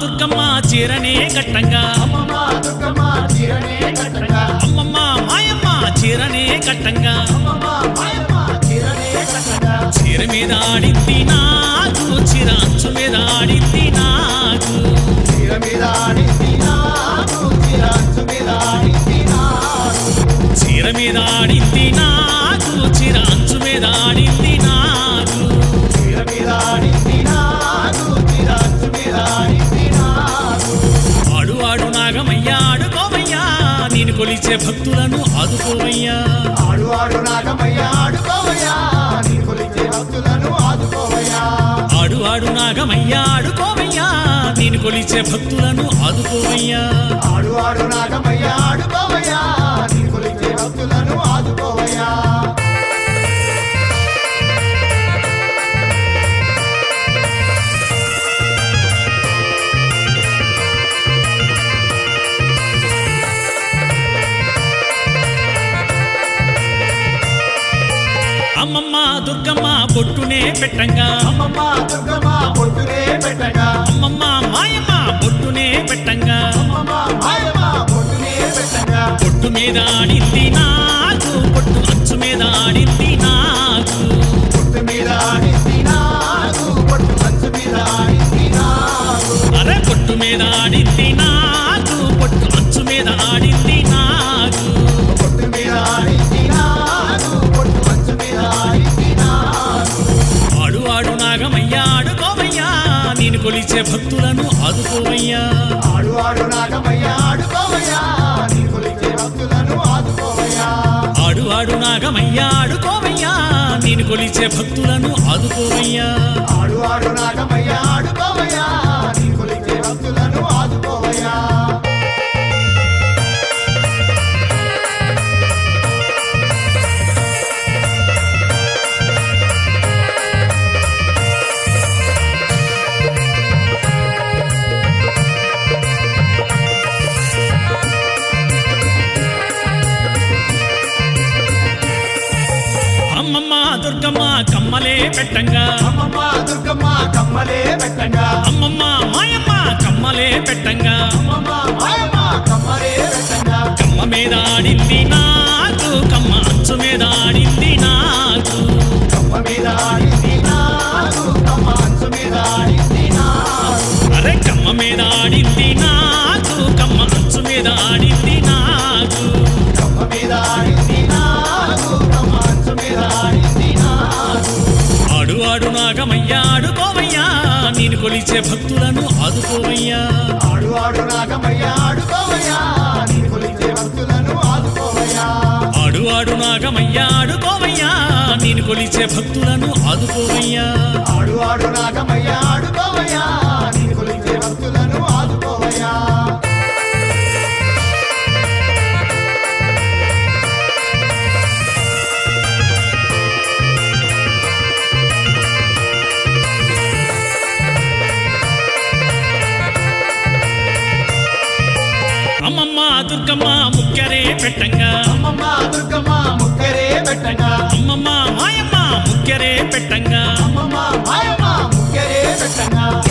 దుర్గమ్మ చీరనే కట్టంగా. అమ్మమ్మ మాయమ్మ చీరనే కట్టంగా. చీర మీద ఆడింది నాకు చీర అంచు మీద ఆడింది నాకు చీర మీద ఆడింది నాకు చీర అంచు మీద ఆడింది నాకు చీర మీద ఆడింది నాకు చీర అంచు మీద ఆడింది నాకు చీర మీద ఆడింది కొలిచే భక్తులను ఆదుకోవయ్యా. ఆడు ఆడు నాగమయ్య ఆడుకోవయ్యా. నీ కొలిచే భక్తులను ఆదుకోవయ్యా. ఆడు ఆడు నాగమయ్యా ఆడుకోవయ్యా. నేను కొలిచే భక్తులను ఆదుకోవయ్యా. ఆడు ఆడు నాగమయ్య ఆడుకోవయ్యా. నీ కొలిచే భక్తులను ఆదుకోవయ్యా. బొట్టునే పెట్టంగా. అమ్మమ్మ దుర్గమ్మ పొట్టునే పెట్టగా. అమ్మమ్మ మాయమ్మ బొట్టునే పెట్టంగా. అమ్మమ్మ మాయమ్మ పొట్టునే పెట్టగా. బొట్టు మీద ఆడింది నాకు బొట్టు అంచు మీద ఆడింది నాకు ఆడు నాగమయ్యా ఆడుకోవయ్యా. నేను కొలిచే భక్తులను ఆదుకోవయ్యా. ఆడు ఆడు నాగమయ్యా ఆడుకోవయ్యా. పెట్టంగా. అమ్మమ్మ మాయమ్మ కమ్మలే పెట్టంగా. అమ్మమ్మ మాయమ్మ కమ్మలే పెట్టంగా. కమ్మ మీద ఆడింది నాకు కమ్మ అంచు మీద ఆడింది నాకు. కమ్మ మీద ఆడింది నాకు కమ్మ అంచు మీద ఆడింది నాకు. అరే కమ్మ మీద ఆడింది నాకు కమ్మ అంచు మీద ఆడింది కొలిచే భక్తులను ఆదుకోవయ్యా. ఆడు ఆడు నాగమయ్య ఆడుకోవయ్యా. నీ కొలిచే భక్తులను ఆదుకోవయ్యా. ఆడు ఆడు నాగమయ్యా ఆడుకోవయ్యా. నేను కొలిచే భక్తులను ఆదుకోవయ్యా. ఆడు ఆడు నాగమయ్య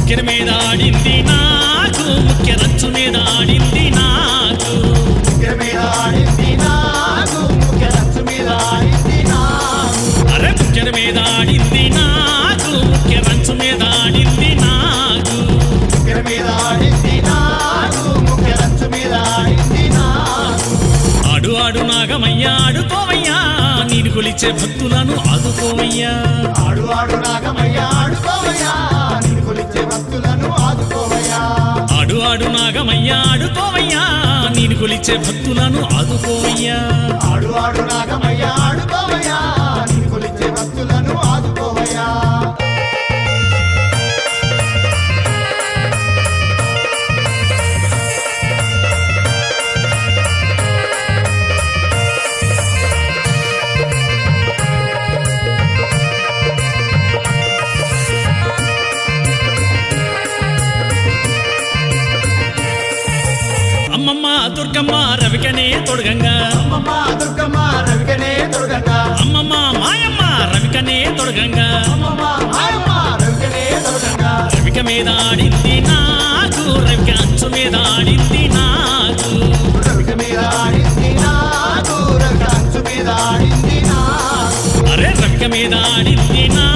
ముక్కెర మీద ఆడింది నాకు ముక్కెరంచు మీద ఆడింది నాకు. ముక్కర మీద ఆడింది నాకు ముక్కరంచు మీద ఆడింది నాకు. అరే ముక్కెర మీద ఆడింది నాకు ముక్కెరంచు మీద ఆడింది నాకు. ముక్కర మీద ఆడింది నాకు ముక్కరంచు మీద ఆడింది నాకు. ఆడు ఆడు నాగమయ్యా ఆడుకోవయ్యా నేను కొలిచే భక్తులను ఆదుకోవయ్యా. ఆడు ఆడు నాగమయ్య కొలిచే భక్తులను ఆదుకోవయ్యా. ఆడు ఆడు నాగమయ్యా ఆడుకోవయ్యా. నేను కొలిచే భక్తులను ఆదుకోవయ్యా. ఆడు ఆడు నాగమయ్య. అమ్మమ్మ దుర్గమ్మ రవికనే తొడగంగా. అమ్మమ్మ దుర్గమ్మ రవికనే తొడగంగా. అమ్మమ్మ మాయమ్మ రవికనే తొడగంగా. అమ్మమ్మ మాయమ్మ రవికనే తొడగంగా. రవిక మీద ఆడింది నాకు రవిక అంచు మీద ఆడింది నాకు. రవిక మీద ఆడింది నాకు రవిక అంచు మీద ఆడింది నాకు. అరే రవిక మీద ఆడింది నా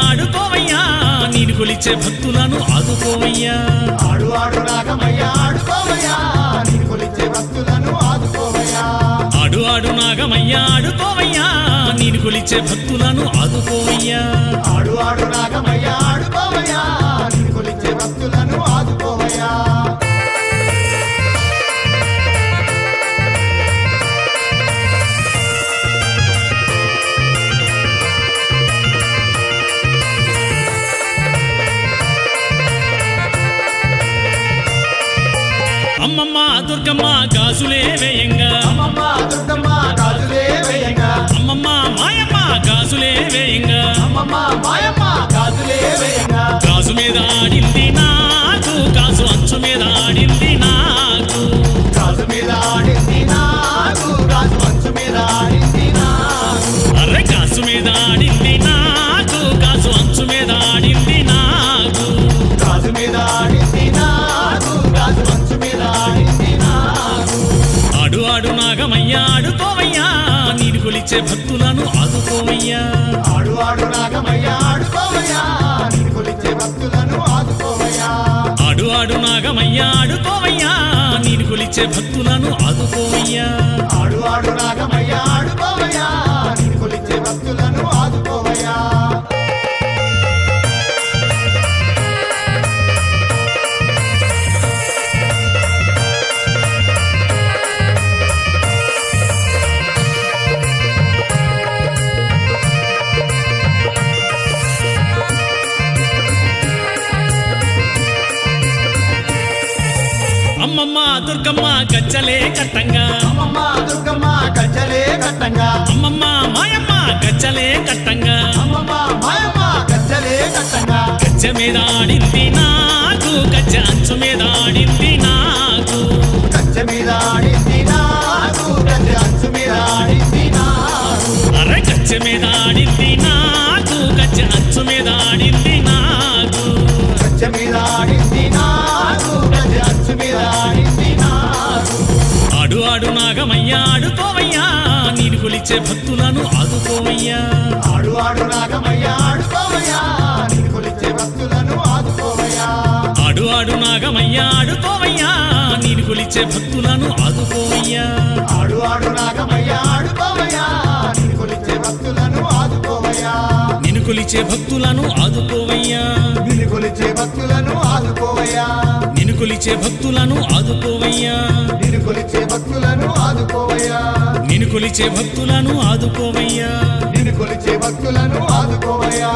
ఆడుకోవయ్యా నేను కొలిచే భక్తులను ఆదుకోవయ్యా ఆడు ఆడు నాగమయ్య ఆడుకోవయ్యా నీకు కొలిచే భక్తులను ఆదుకోవయ్యా ఆడు ఆడు నాగమయ్యా ఆడుకోవయ్యా నేను కొలిచే భక్తులను ఆదుకోవయ్యా ఆడు ఆడు నాగమయ్య దుర్గమ్మ గాజులే వేయంగా అమ్మమ్మ దుర్గమ్మ గాజులే వేయంగా అమ్మమ్మ మాయమ్మ గాజులే వేయంగా అమ్మమ్మ మాయమ్మ గాజులే వేయంగా గాజు మీద కొలిచే భక్తులను ఆదుకోవయ్యా ఆడు ఆడు నాగమయ్య ఆడుకోవయ్యా భక్తులను ఆదుకోవయ్యా ఆడు ఆడు నాగమయ్యా ఆడుకోవయ్యా నేను కొలిచే భక్తులను ఆదుకోవయ్యా ఆడు ఆడు నాగమయ్య గజ్జలే కట్టంగా. అమ్మమ్మ దుర్గమ్మ గజ్జలే కట్టంగా. అమ్మమ్మ మాయమ్మ గజ్జలే కట్టంగా. అమ్మమ్మ మాయమ్మ గజ్జలే కట్టంగా. గజ్జ మీద ఆడింది నాకు గజ్జ అంచు మీద ఆడింది నాకు. గజ్జ మీద ఆడింది నాగు గజ్జ అంచు మీద ఆడింది నాగు అరే గజ్జ మీద కొలిచే భక్తులను ఆదుకోవయ్యా. ఆడు ఆడు నాగమయ్య ఆడుకోవయ్యా భక్తులను ఆదుకోవయ్యా. ఆడు ఆడు నాగమయ్యా ఆడుకోవయ్యా. నేను కొలిచే భక్తులను ఆదుకోవయ్యా. ఆడు ఆడు నాగమయ్య ఆడుకోవయ్యా. నీకు కొలిచే భక్తులను నేను కొలిచే భక్తులను ఆదుకోవయ్యా. నిన్ను కొలిచే భక్తులను ఆదుకోవయ్యా. నేను కొలిచే భక్తులను ఆదుకోవయ్యా. నిన్ను కొలిచే భక్తులను ఆదుకోవయ్యా. నేను కొలిచే భక్తులను ఆదుకోవయ్యా. నిన్ను కొలిచే భక్తులను ఆదుకోవయ్యా.